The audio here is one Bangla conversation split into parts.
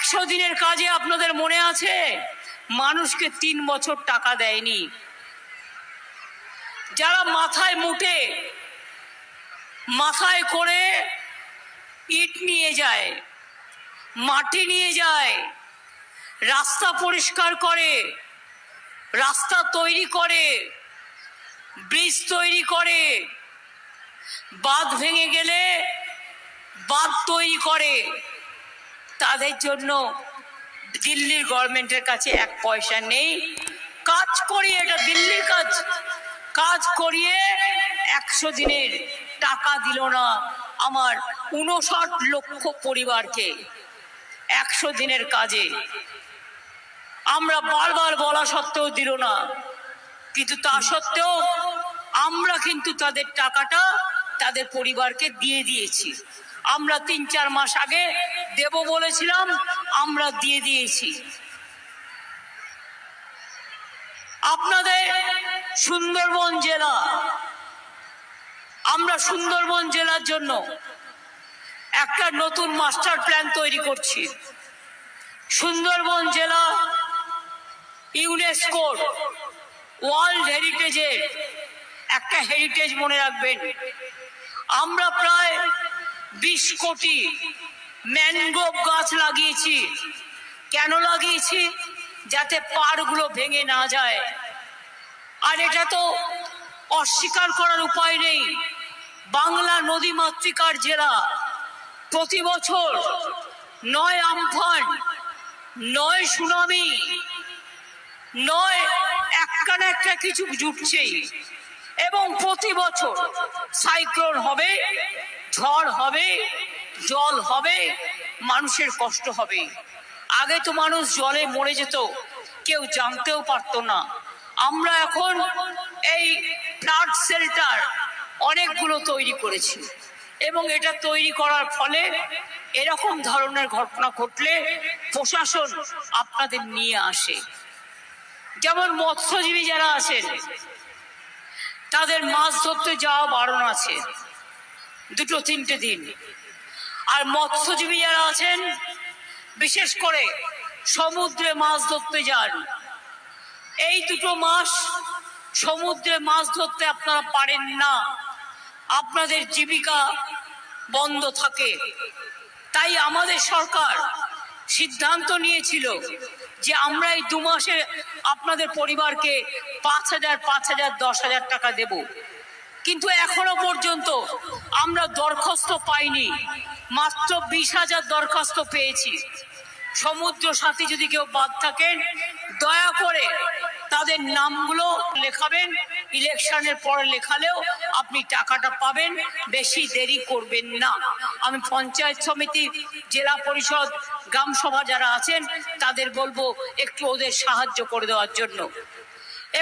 একশো দিনের কাজে আপনাদের মনে আছে? মানুষকে তিন বছর টাকা দেয়নি। যারা মাথায় মুটে মাথায় করে ইট নিয়ে যায়, মাটি নিয়ে যায়, রাস্তা পরিষ্কার করে, রাস্তা তৈরি করে, ব্রিজ তৈরি করে, বাঁধ ভেঙে গেলে বাঁধ তৈরি করে। তাদের জন্য দিল্লির গভর্নমেন্টের কাছে এক পয়সা নেই। কাজ করিয়ে এটা দিল্লির কাজ। কাজ করিয়ে একশো দিনের টাকা দিল না আমার উনষাট লক্ষ পরিবারকে একশো দিনের কাজে। আমরা বারবার বলা সত্ত্বেও দিল না। কিন্তু তা সত্ত্বেও আমরা কিন্তু তাদের টাকাটা তাদের পরিবারকে দিয়ে দিয়েছি। আমরা তিন চার মাস আগে দেব বলেছিলাম, আমরা দিয়ে দিয়েছি। আপনাদের সুন্দরবন জেলা, আমরা সুন্দরবন জেলার জন্য একটা নতুন মাস্টার প্ল্যান তৈরি করছি। সুন্দরবন জেলা ইউনেস্কোর ওয়ার্ল্ড হেরিটেজের একটা হেরিটেজ মনে রাখবেন। আমরা প্রায় বিশ কোটি ম্যানগ্রোভ গাছ লাগিয়েছি। কেন লাগিয়েছি? যাতে পাড়গুলো ভেঙে না যায়। আর এটা তো অস্বীকার করার উপায় নেই। বাংলা নদী মাতৃকার জেলা। প্রতি বছর নয় আমফান, নয় সুনামি, নয় একটা না একটা কিছু জুটছেই। এবং প্রতি বছর সাইক্লোন হবে, ঝড় হবে, জল হবে, মানুষের কষ্ট হবে। আগে তো মানুষ জলে মরে যেত, কেউ জানতেও পারতো না। আমরা এখন এই ফ্লাড শেল্টার অনেকগুলো তৈরি করেছি এবং এটা তৈরি করার ফলে এরকম ধরনের ঘটনা ঘটলে প্রশাসন আপনাদের নিয়ে আসে। যেমন মৎস্যজীবী যারা আছেন তাদের মাছ ধরতে যাওয়া বারণ আছে। দুটো, তিনটে দিন। আর মৎস্যজীবী যারা আছেন, বিশেষ করে সমুদ্রে মাছ ধরতে যান, এই দুটো মাস সমুদ্রে মাছ ধরতে আপনারা পারেন না। আপনাদের জীবিকা বন্ধ থাকে। তাই আমাদের সরকার সিদ্ধান্ত নিয়েছিল যে আমরা এই দু মাসে আপনাদের পরিবারকে পাঁচ হাজার পাঁচ হাজার, দশ হাজার টাকা দেব। কিন্তু এখনও পর্যন্ত আমরা দরখাস্ত পাইনি। মাত্র বিশ হাজার দরখাস্ত পেয়েছি। সমুদ্র সাথী যদি কেউ বাদ থাকেন, দয়া করে তাদের নামগুলো লেখাবেন, ইলেকশনের পরে লেখালেও আপনি টাকাটা পাবেন, বেশি দেরি করবেন না। আমি পঞ্চায়েত সমিতি জেলা পরিষদ গ্রাম সভা যারা আছেন, তাদের বলব একটু ওদের সাহায্য করে দেওয়ার জন্য।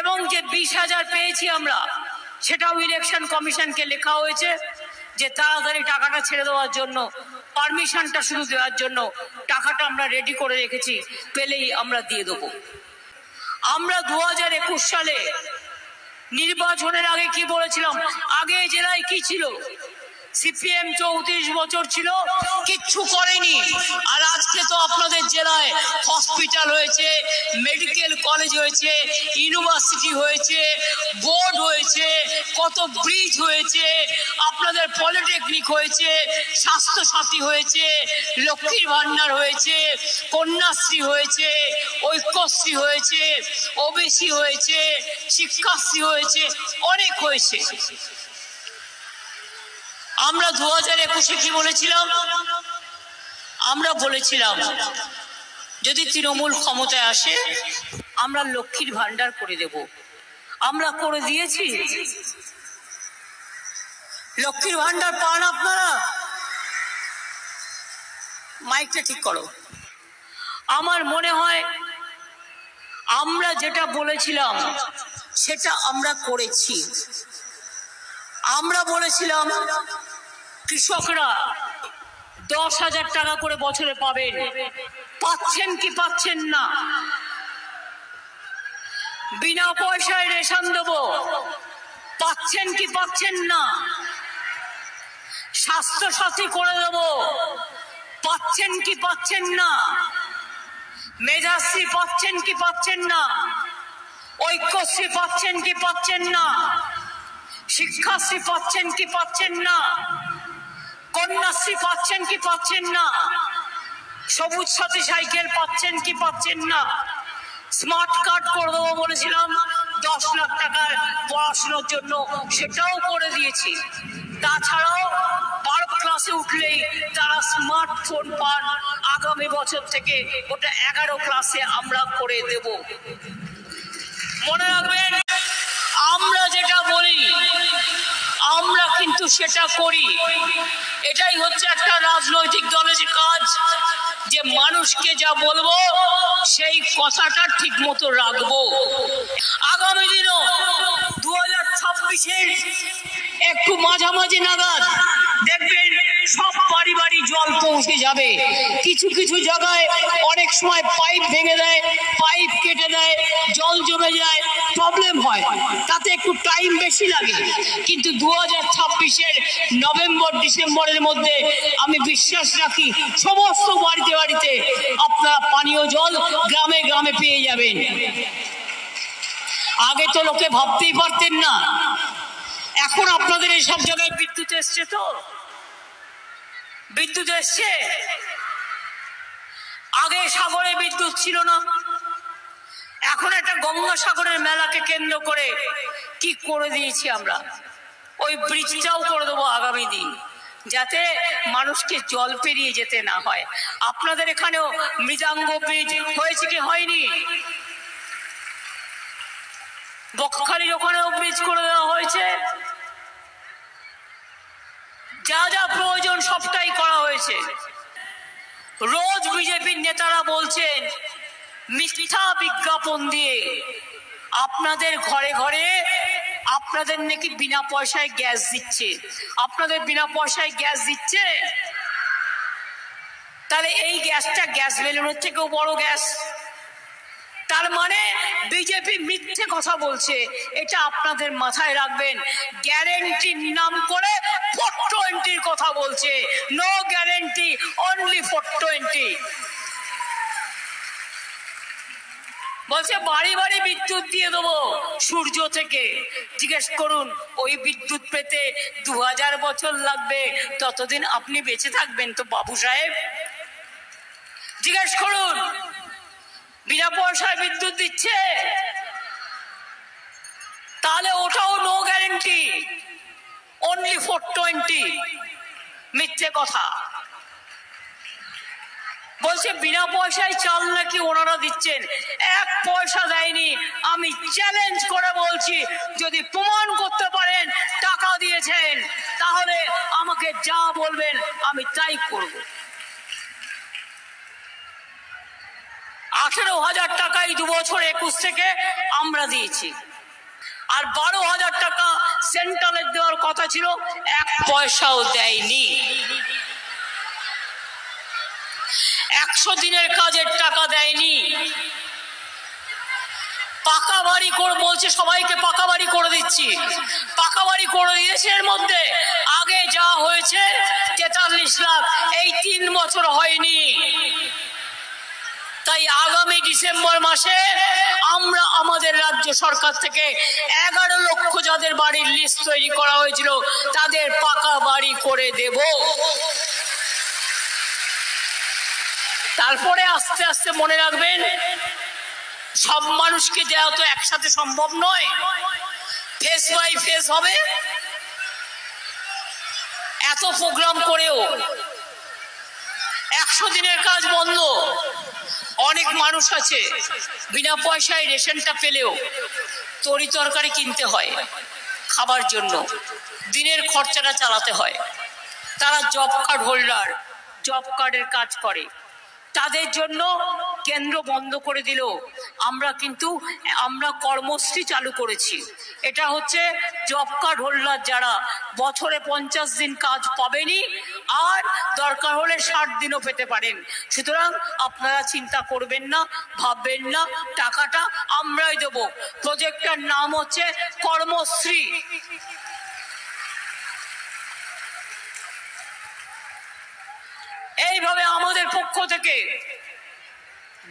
এবং যে বিশ হাজার পেয়েছি আমরা, সেটাও ইলেকশন কমিশনকে লেখা হয়েছে, যে তাড়াতাড়ি টাকাটা ছেড়ে দেওয়ার জন্য, পারমিশনটা শুরু দেওয়ার জন্য টাকাটা আমরা রেডি করে রেখেছি, পেলেই আমরা দিয়ে দেবো। আমরা দু হাজার একুশ সালে নির্বাচনের আগে কি বলেছিলাম? আগে জেলায় কি ছিল? সিপিএম চৌত্রিশ বছর ছিল, কিচ্ছু করেনি। আর আজকে তো আপনাদের জেলায় হসপিটাল হয়েছে মেডিকেল কলেজ হয়েছে ইউনিভার্সিটি হয়েছে বোর্ড হয়েছে, কত ব্রিজ হয়েছে, আপনাদের পলিটেকনিক হয়েছে, স্বাস্থ্যসাথী হয়েছে, লক্ষ্মীর ভান্ডার হয়েছে, কন্যাশ্রী হয়েছে, ঐক্যশ্রী হয়েছে, ওবিসি হয়েছে, শিক্ষাশ্রী হয়েছে, অনেক হয়েছে। আমরা দু হাজার একুশে কি বলেছিলাম? আমরা বলেছিলাম, যদি তৃণমূল ক্ষমতায় আসে, আমরা লক্ষ্মীর ভান্ডার করে দেব। আমরা করে দিয়েছি। লক্ষ্মীর ভান্ডার পান আপনারা? মাইকটা ঠিক করো। আমার মনে হয়, আমরা যেটা বলেছিলাম, সেটা আমরা করেছি। আমরা বলেছিলাম কৃষকরা দশ হাজার টাকা করে বছরে পাবেন। পাচ্ছেন কি পাচ্ছেন না? বিনা পয়সায় রেশন দেব। পাচ্ছেন কি পাচ্ছেন না? স্বাস্থ্য সাথী করে দেব। পাচ্ছেন কি পাচ্ছেন না? মেধাশ্রী পাচ্ছেন কি পাচ্ছেন না? ঐক্যশ্রী পাচ্ছেন কি পাচ্ছেন না? শিক্ষাশ্রী পাচ্ছেন কি পাচ্ছেন না? কন্যাশ্রী পাচ্ছেন কি পাচ্ছেন না? সবুজ সাথী সাইকেল পাচ্ছেন কি পাচ্ছেন না? স্মার্ট কার্ড করে দেবো বলেছিলাম, দশ লাখ টাকার পড়াশোনার জন্য, সেটাও করে দিয়েছি। তাছাড়াও বারো ক্লাসে উঠলেই তারা স্মার্টফোন পান, আগামী বছর থেকে ওটা এগারো ক্লাসে আমরা করে দেব। মনে রাখবেন, আমরা যেটা বলি আমরা কিন্তু সেটা করি। এটাই হচ্ছে একটা রাজনৈতিক দলের কাজ। যে মানুষকে যা বলব, সেই কথাটা ঠিক মতো রাখব। আগামী দিনও দু হাজার ছাব্বিশের একটু মাঝামাঝি নাগাদ দেখবেন সব বাড়ি বাড়ি জল পৌঁছে যাবে। কিছু কিছু জায়গায় অনেক সময় পাইপ ভেঙে দেয়, পাইপ কেটে দেয়, জল জমে যায় প্রবলেম হয়। তাতে একটু টাইম বেশি লাগে। কিন্তু দু হাজার ছাব্বিশের নভেম্বর, ডিসেম্বরের মধ্যে আমি বিশ্বাস রাখি, সমস্ত বাড়িতে বাড়িতে আপনারা পানীয় জল গ্রামে গ্রামে পেয়ে যাবেন। আগে তো লোকে ভাবতেই পারতেন না এখন আপনাদের এই সব জায়গায় বিদ্যুৎ এসছে তো? বিদ্যুৎ এসছে? আগে সাগরে বিদ্যুৎ ছিল না। এখন একটা গঙ্গাসাগরের মেলাকে কেন্দ্র করে কি করে দিয়েছি আমরা? ওই ব্রিজটাও করে দেবো আগামী দিন, যাতে মানুষকে জল পেরিয়ে যেতে না হয়। আপনাদের এখানেও মৃদাঙ্গ ব্রিজ হয়েছে কি হয়নি? বকখালির ওখানেও ব্রিজ করে দেওয়া হয়েছে, যা যা প্রয়োজন সবটাই করা হয়েছে। রোজ বিজেপির নেতারা বলছেন, মিথ্যা বিজ্ঞাপন দিয়ে আপনাদের ঘরে ঘরে আপনাদের নাকি বিনা পয়সায় গ্যাস দিচ্ছে। আপনাদের বিনা পয়সায় গ্যাস দিচ্ছে? তাহলে এই গ্যাসটা গ্যাস বেলুনের থেকেও বড় গ্যাস। তার মানে বিজেপি মিথ্যে কথা বলছে। এটা আপনাদের মাথায় রাখবেন। গ্যারেন্টির নাম করে ফোর টোয়েন্টির কথা বলছে। No guarantee only four twenty বলছে, বাড়ি বাড়ি বিদ্যুৎ দিয়ে দেবো সূর্য থেকে। জিজ্ঞেস করুন, ওই বিদ্যুৎ পেতে দু হাজার বছর লাগবে। ততদিন আপনি বেঁচে থাকবেন তো, বাবু সাহেব। জিজ্ঞেস করুন বিনা পয়সায় বিদ্যুৎ দিচ্ছে। তাহলে ওটাও no guarantee only four twenty মিথ্যে কথা। বলছে, বিনা পয়সায় চাল নাকি ওনারা দিচ্ছেন? এক পয়সা দেয়নি। আমি চ্যালেঞ্জ করে বলছি, যদি প্রমাণ করতে পারেন, টাকা দিয়েছেন, তাহলে আমাকে যা বলবেন, আমি তাই করব। আঠেরো হাজার টাকাই দু বছর একুশ থেকে আমরা দিয়েছি। আর বারো হাজার টাকা সেন্ট্রালের দেওয়ার কথা ছিল, এক পয়সাও দেয়নি। একশো দিনের কাজের টাকা দেয়নি। পাকা বাড়ি করে, বলছে সবাইকে পাকা বাড়ি করে দিচ্ছি। পাকা বাড়ি করে দিয়েছে এর মধ্যে আগে যা হয়েছে তেতাল্লিশ লাখ, এই তিন বছর হয়নি। তাই আগামী ডিসেম্বর মাসে আমরা আমাদের রাজ্য সরকার থেকে এগারো লক্ষ যাদের বাড়ির লিস্ট তৈরি করা হয়েছিল, তাদের পাকা বাড়ি করে দেব। তারপরে আস্তে আস্তে মনে রাখবেন, সব মানুষকে দেওয়া তো একসাথে সম্ভব নয়। ফেস বাই ফেস হবে। এত প্রোগ্রাম করেও একশো দিনের কাজ বন্ধ। অনেক মানুষ আছে, বিনা পয়সায় রেশনটা পেলেও তরি তরকারি কিনতে হয় খাবার জন্য। দিনের খরচাটা চালাতে হয়। তারা জব কার্ড হোল্ডার জব কার্ডের কাজ করে। তাদের জন্য কেন্দ্র বন্ধ করে দিল। আমরা কিন্তু, আমরা কর্মশ্রী চালু করেছি। এটা হচ্ছে জব কার্ড হোল্ডার যারা বছরে পঞ্চাশ দিন কাজ পাবেনই আর দরকার হলে ষাট দিনও পেতে পারেন। সুতরাং আপনারা চিন্তা করবেন না, ভাববেন না, টাকাটা আমরাই দেবো। প্রজেক্টটার নাম হচ্ছে কর্মশ্রী। এইভাবে আমাদের পক্ষ থেকে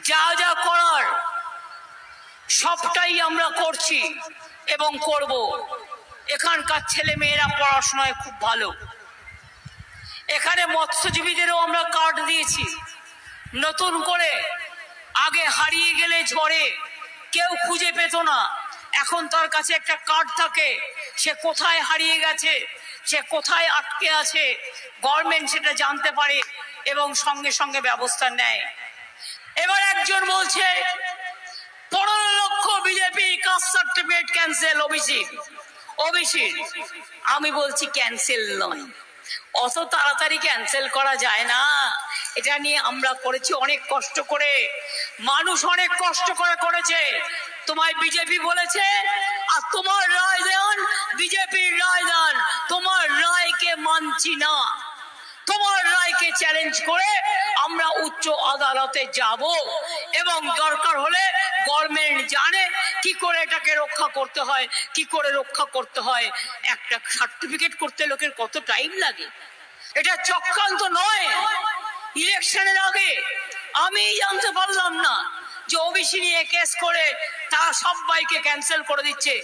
যা যা করার, সবটাই আমরা করছি এবং করব। এখানকার ছেলে মেয়েরা পড়াশোনায় খুব ভালো। এখানে মৎস্যজীবীদেরও আমরা কার্ড দিয়েছি। নতুন করে আগে হারিয়ে গেলে ঝড়ে কেউ খুঁজে পেত না। এখন তার কাছে একটা কার্ড থাকে, সে কোথায় হারিয়ে গেছে, সে কোথায় আটকে আছে, গভর্নমেন্ট সেটা জানতে পারে এবং সঙ্গে সঙ্গে ব্যবস্থা নেয়। এবার একজন বলছে, পনেরো লক্ষ BJP caste certificate cancel OBC OBC আমি বলছি ক্যান্সেল নয়। অত তাড়াতাড়ি ক্যান্সেল করা যায় না। এটা নিয়ে আমরা করেছি অনেক কষ্ট করে। মানুষ অনেক কষ্ট করে করেছে। তোমায় বিজেপি বলেছে, আর তোমার রায় দেন, বিজেপির রায় দেন। তোমার রায়কে মানছি না। তোমার রায়কে চ্যালেঞ্জ করে আমরা উচ্চ আদালতে যাব এবং দরকার হলে গভর্নমেন্ট জানে কি করে এটাকে রক্ষা করতে হয়? কি করে রক্ষা করতে হয়? একটা সার্টিফিকেট করতে লোকের কত টাইম লাগে? এটা চক্রান্ত নয়। ইলেকশনের আগে আমি জানতে পারলাম না যে ওবিসি নিয়ে কেস করে তারা সবাইকে ক্যান্সেল করে দিচ্ছে।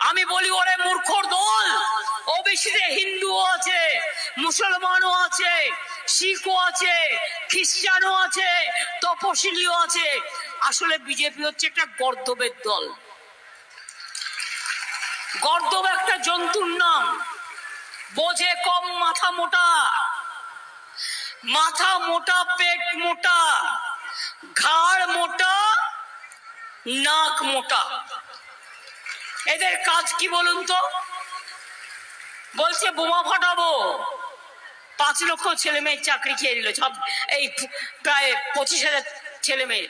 আমি বলি, ওরে মূর্খর দল! ওবিসিতে হিন্দুও আছে, মুসলমানও আছে শিখও আছে, খ্রিস্টানও আছে, তপশিলিও আছে। আসলে বিজেপি হচ্ছে একটা গর্দবের দল। গর্দব একটা জন্তুর নাম। বোঝে কম, মাথা মোটা। মাথা মোটা, পেট মোটা। ঘাড় মোটা, নাক মোটা। এদের কাজ কি বলুন তো? বলছে বোমা ফাটাবো। পাঁচ লক্ষ ছেলে মেয়ের চাকরি খেয়ে নিল, সব এই প্রায় পঁচিশ হাজার ছেলে মেয়ে।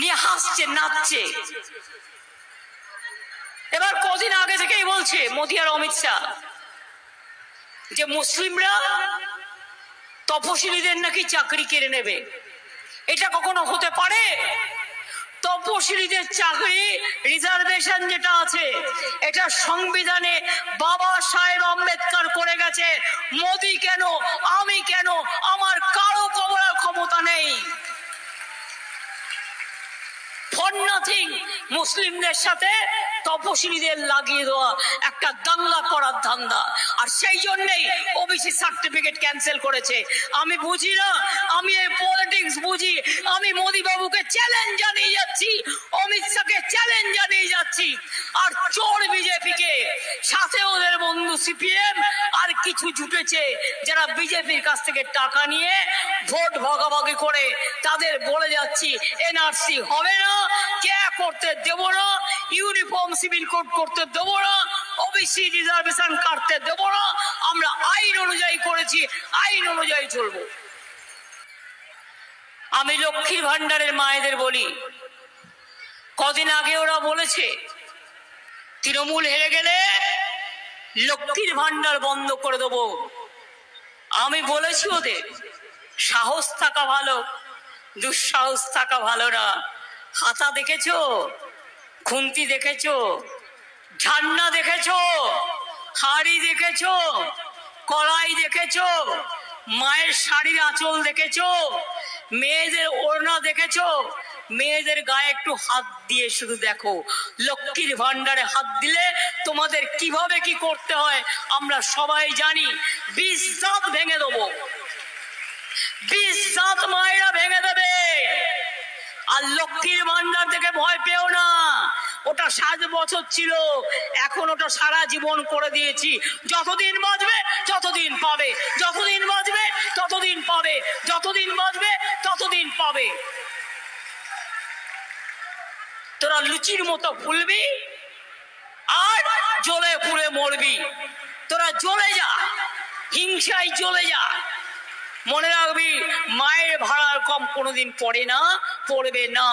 নিয়ে হাসছে, নাচছে। এবার কদিন আগে থেকেই বলছে মোদি আর অমিত শাহ যে মুসলিমরা তপশিলীদের নাকি চাকরি কেড়ে নেবে। এটা কখনো হতে পারে? তপশিলীদের চাকরি রিজার্ভেশন যেটা আছে, এটা সংবিধানে বাবা সাহেব আম্বেদকর করে গেছে। মোদি কেন, আমি কেন, আমার কারও কবরার ক্ষমতা নেই। ফর নাথিং মুসলিমদের সাথে তপশিলীদের লাগিয়ে দেওয়া একটা দাঙ্গা করার ধান্দা। আর সেই জন্যই ওবিসি সার্টিফিকেট ক্যান্সেল করেছে। আমি বুঝি না আমি এই পলিটিক্স বুঝি। আমি মোদি বাবুকে চ্যালেঞ্জ জানিয়ে যাচ্ছি, অমিত শাহকে চ্যালেঞ্জ জানিয়ে যাচ্ছি, আর চোর বিজেপিকে। সাথে ওদের বন্ধু সিপিএম, আর কিছু জুটেছে যারা বিজেপির কাছ থেকে টাকা নিয়ে ভোট ভাগাভাগি করে। তাদের বলে যাচ্ছি, এনআরসি হবে না, কে করতে দেব না ইউনিফর্ম সিভিল কোড করতে দেবো না ওবিসি রিজার্ভেশন কাটতে দেবো না, আমরা আইন অনুযায়ী করেছি, আইন অনুযায়ী চলবো। আমি লক্ষ্মীর ভান্ডারের মায়েদের বলি। কদিন আগে ওরা বলেছে, তৃণমূল হেরে গেলে লক্ষ্মীর ভান্ডার বন্ধ করে দেবো। আমি বলেছি ওদের, সাহস থাকা ভালো, দুঃসাহস থাকা ভালো না। হাতা দেখেছ? খুন্তি দেখেছ? ঝান্না দেখেছ? হাড়ি দেখেছ? কলাই দেখেছ? মায়ের শাড়ির আঁচল দেখেছ? মেয়েদের ওড়না দেখেছ? মেয়েদের গায়ে একটু হাত দিয়ে শুধু দেখো। লক্ষ্মীর ভান্ডারে হাত দিলে তোমাদের কীভাবে কি করতে হয় আমরা সবাই জানি। বিশ্বাস ভেঙে দেবো। দাঁত মায়েরা ভেঙে দেবে। আর লক্ষ্মীর ভান্ডার থেকে ভয় পেও না। ওটা সাত বছর ছিল। এখন ওটা সারা জীবন করে দিয়েছি। যতদিন বাঁচবে, ততদিন পাবে। যতদিন বাঁচবে, ততদিন পাবে। যতদিন বাঁচবে, ততদিন পাবে। তোরা লুচির মতো ফুলবি আর জ্বলে পুড়ে মরবি। তোরা জ্বলে যা, হিংসায় জ্বলে যা। মনে রাখবি, মায়ের ভাড়ার কম কোনোদিন পড়ে না, পড়বে না।